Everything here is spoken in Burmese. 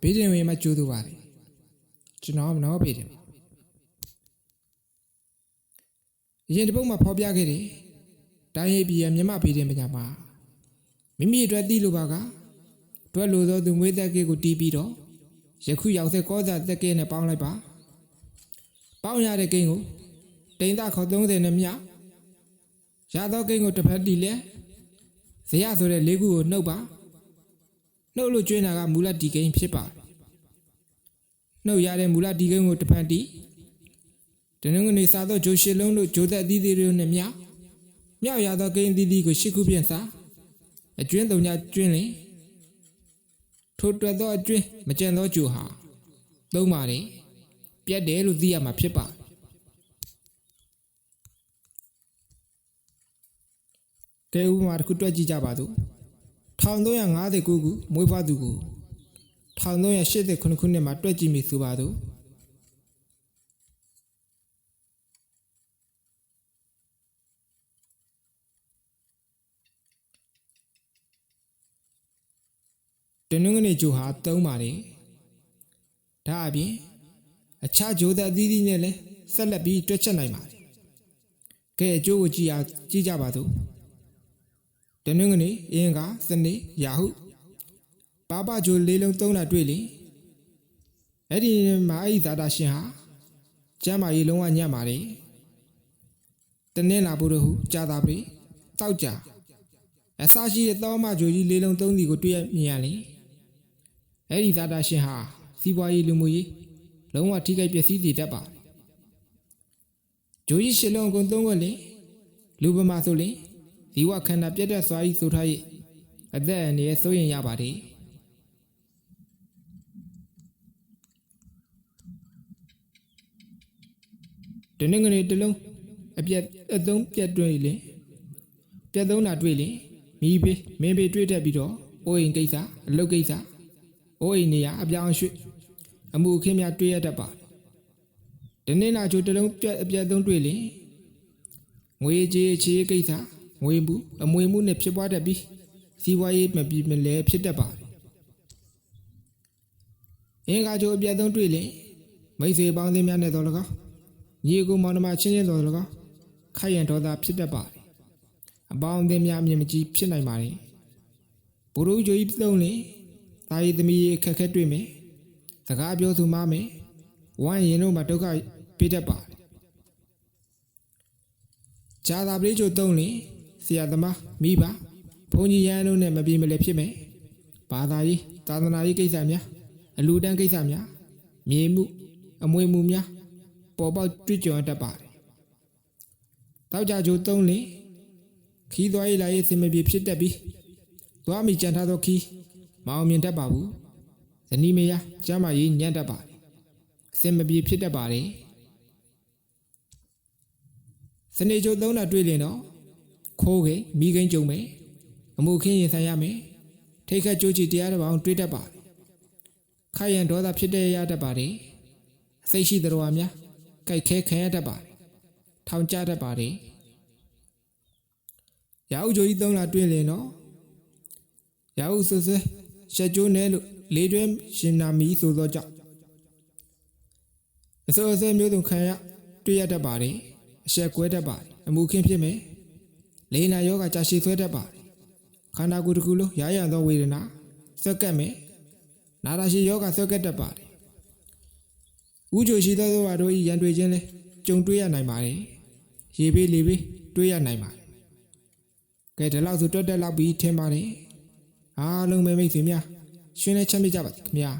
ဘေးတင်ဝင်မှာကြိုးသူပါတယ်ကျွန်တော်မနောဘေးတင်ပါအရင်တစ်ပုတ်မှာဖော်ပြခဲ့တယ်တိုင်းရေးပြည်ရဲ့မြမဘေးတင်ပညာမှာမိမိအတွက်သိလို့ပါကတွက်လို့သောသူငွေသက်ကေကိုတီးပြီးတော့ယခုရောက်တဲ့ကောဇာသက်ကဲနဲ့ပေါင်းလိုက်ပါပေါင်းရတဲ့ကိန်းကိုတိန်သားခေါ်30နဲ့မြရသောကိန်းကိုတစ်ဖက်တီးလဲဇရဆိုတဲ့လေးခုကိုနှုတ်ပါ နှုတ်လို့ကျွေးတာကမူလဒီကိန်းဖြစ်ပါတယ်နှုတ်ရတဲ့မူလဒီကိန်းကိုတစ်ဖက်တီးတနင်္ဂနွေစားသောဂျိုရှစ်လုံးတို့ဂျိုသက်အသီးသီးတို့နဲ့မြမြောက်ရသောကိန်းအသီးသီးကိုရှစ်ခုပြင်စားအကျွင်းတုံညာကျွင်းလင်ထိုတွက်သောအကျွင်းမကြံသောဂျိုဟာသုံးပါတယ်ပြတ်တယ်လို့သိရမှာဖြစ်ပါတယ်ကဲဥပမာတစ်ခုတွက်ကြည့်ကြပါစို့ 1359ခုမွေးဖွားသူကို1389ခုနှစ်မှာတွက်ကြည့်မိဆိုပါစို့တနင်္ဂနွေဂျိုဟာသုံးပါတယ်ဒါအပြင်အခြားဂျိုသက်အသီးသီးနဲ့လည်းဆက်လက်ပြီးတွက်ချက်နိုင်ပါတယ်ကဲအကျိုးကိုကြည့်ရကြည့်ကြပါစို့ တနင်္ဂနွေအင်္ဂါစနေရာဟုပါပဂျိုလေးလုံးသုံးတာတွေ့လေအဲ့ဒီမှာအဲ့ဒီဇာတာရှင်ဟာကျမ်းမာရေးလုံးဝညံ့ပါတယ်တနင်္လာဘုရဟုကြာတာပြီတောက်ကြအစရှိတဲ့သောမဂျိုကြီးလေးလုံးသုံးစီကိုတွေ့ရမြင်ရလေအဲ့ဒီဇာတာရှင်ဟာစီးပွားရေးလူမှုရေးလုံးဝထိခိုက်ပျက်စီးတည်တတ်ပါဂျိုကြီးရှစ်လုံးအကုန်သုံးခွက်လေလူပမာဆိုလေ ဇီဝခန္ဓာပြတ်တဲ့စွာဤဆိုထား၍အသက်အန္တရာယ်စိုးရင်ရပါတယ်တနင်္ဂနွေတစ်လုံးအပြက်အသုံးပြတ်တွေ့လေပြတ်သုံးတာတွေ့လေမိဘေးမင်းဘေးတွေ့တတ်ပြီးတော့အိုးအိမ်ကိစ္စအလုပ်ကိစ္စအိုးအိမ်နေရအပြောင်းအရွှေ့အမှုအခင်းများတွေ့ရတတ်ပါတနင်္လာချိုတစ်လုံးပြတ်အပြတ်သုံးတွေ့လေငွေကြေးအခြေရေးကိစ္စ ငွေမှုအမွေမှုနဲ့ဖြစ်ပွားတတ်ပြီးစီးပွားရေးမပြေမလဲဖြစ်တတ်ပါတယ်အင်္ဂါချိုအပြတ်သုံးတွေ့လေမိတ်ဆွေပေါင်းသင်းများနဲ့တော်လကောက်ညီကိုမောင်နှမချင်းချင်းတော်လကောက်ခိုက်ရန်ဒေါသဖြစ်တတ်ပါတယ်အပေါင်းအသင်းများအမြင်မကြီးဖြစ်နိုင်ပါတယ်ဘုရုဂျိုကြီးသုံးလေတာရီသမီးအခက်ခဲတွေ့မယ်စကားပြောသူမမယ်ဝမ်းရင်တို့မှာဒုက္ခပေးတတ်ပါတယ်ဂျာသာပလေးချိုသုံးလေ ဆရာသမားမိဘဘုန်းကြီးရန်တို့နဲ့မပြေမလဲဖြစ်မယ်ဘာသာရေးသာသနာရေးကိစ္စများအလူတန်းကိစ္စများမြေမှုအမွေမှုများပေါ်ပေါက်တွေ့ကြုံတတ်ပါတယ်တောက်ကြကြိုသုံးလေခီးသွားရေးလာရေးစင်မပြေဖြစ်တတ်ပြီးသွားမိကြံထားသောခီးမအောင်မြင်တတ်ပါဘူးဇနီးမယားကျမ်းမာရေးညံ့တတ်ပါတယ်အစင်မပြေဖြစ်တတ်ပါတယ်စနေကြိုသုံးတာတွေ့ရင်တော့ ခိုးကိန်းမိကိန်းကြုံမယ်အမှုခင်းရင်ဆိုင်ရမယ်ထိတ်ခတ်ကြိုးချီတရားတစ်ပောင်တွေးတတ်ပါတယ်ခိုက်ရန်ဒေါသဖြစ်တဲ့ရတတ်ပါတယ်အသိရှိတော်ဝါများကြိုက်ခဲခံရတတ်ပါတယ်ထောင်ကျတတ်ပါတယ်ရာဟုကြိုကြီးသုံးလာတွေ့ရင်တော့ရာဟုဆွဆွဲရှက်ကျိုးနဲ့လို့လေးတွဲရှင်နာမီဆိုသောကြောင့်အစိုးအစဲမျိုးစုံခံရတွေ့ရတတ်ပါတယ်အရှက်ကွဲတတ်ပါတယ်အမှုခင်းဖြစ်မယ် လေနာယောဂကြာရှည်ဆွဲတတ်ပါတယ်ခန္ဓာကိုယ်တစ်ခုလုံးရရသောဝေဒနာဆွက်ကပ်မယ်နာတာရှိယောဂဆွက်ကပ်တတ်ပါတယ်ဥကြိုရှိသောသောတို့ဤရန်တွေ့ခြင်းလဲကြုံတွေ့ရနိုင်ပါတယ်ရေပေးလေပေးတွေ့ရနိုင်ပါတယ်ကဲဒီလောက်ဆိုတွတ်တက်လောက်ပြီးထင်ပါတယ်အားလုံးပဲမိတ်ဆွေများရှင်နဲ့ချမ်းမြေ့ကြပါစေခင်ဗျာ